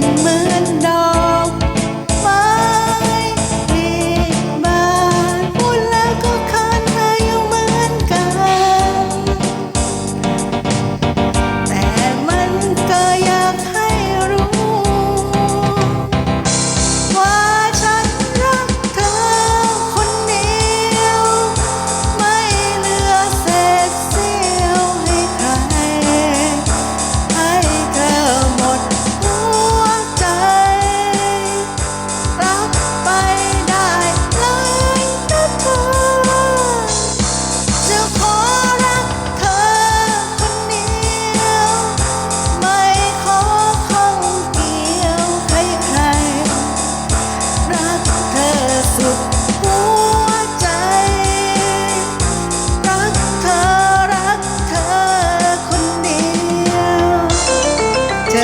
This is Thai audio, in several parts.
เ็นเหมือนดอก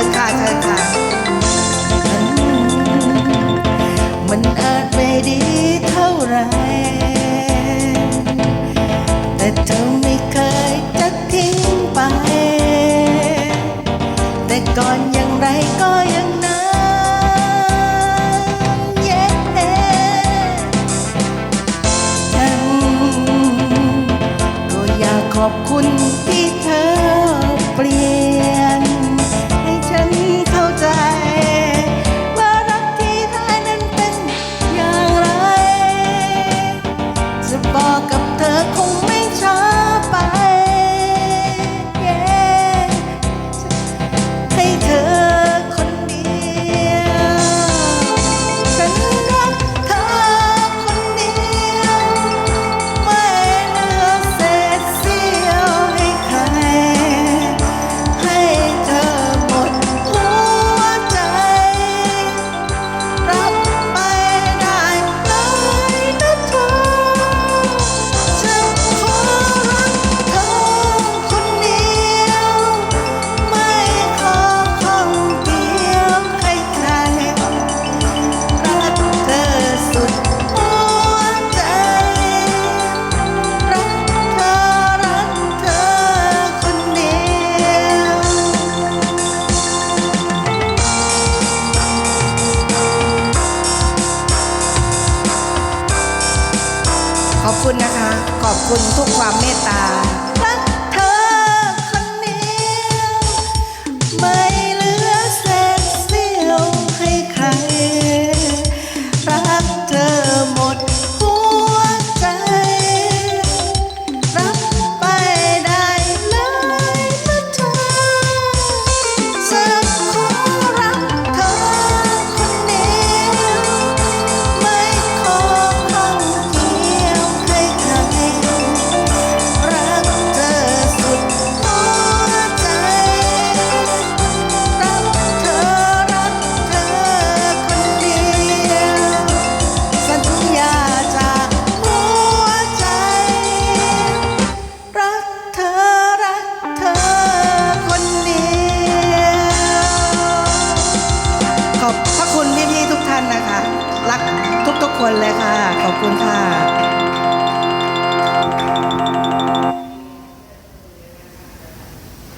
ญค่ะเชิญค่ะ มันอาจไม่ดีเท่าไร แต่เธอไม่เคยจะทิ้งไป แต่ก่อนอย่างไรก็ยังนั้น yeah. ฉันก็อยากขอบคุณที่เธอ ขอบคุณทุกความเมตตา คนเลยค่ะ ขอบคุณค่ะ